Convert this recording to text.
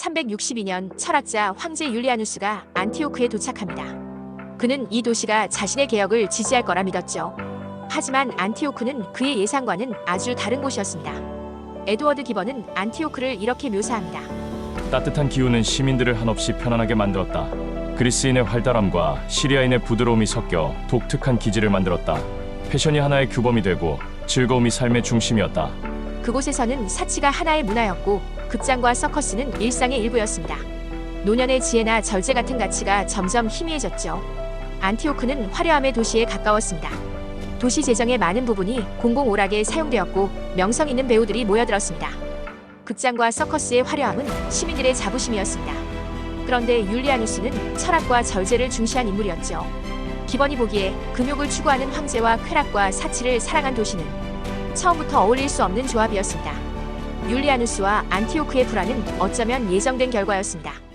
362년 철학자 황제 율리아누스가 안티오크에 도착합니다. 그는 이 도시가 자신의 개혁을 지지할 거라 믿었죠. 하지만 안티오크는 그의 예상과는 아주 다른 곳이었습니다. 에드워드 기번은 안티오크를 이렇게 묘사합니다. 따뜻한 기후는 시민들을 한없이 편안하게 만들었다. 그리스인의 활달함과 시리아인의 부드러움이 섞여 독특한 기지를 만들었다. 패션이 하나의 규범이 되고 즐거움이 삶의 중심이었다. 그곳에서는 사치가 하나의 문화였고 극장과 서커스는 일상의 일부였습니다. 노년의 지혜나 절제 같은 가치가 점점 희미해졌죠. 안티오크는 화려함의 도시에 가까웠습니다. 도시 재정의 많은 부분이 공공 오락에 사용되었고 명성 있는 배우들이 모여들었습니다. 극장과 서커스의 화려함은 시민들의 자부심이었습니다. 그런데 율리아누스는 철학과 절제를 중시한 인물이었죠. 기번이 보기에 금욕을 추구하는 황제와 쾌락과 사치를 사랑한 도시는 처음부터 어울릴 수 없는 조합이었습니다. 율리아누스와 안티오크의 불화는 어쩌면 예정된 결과였습니다.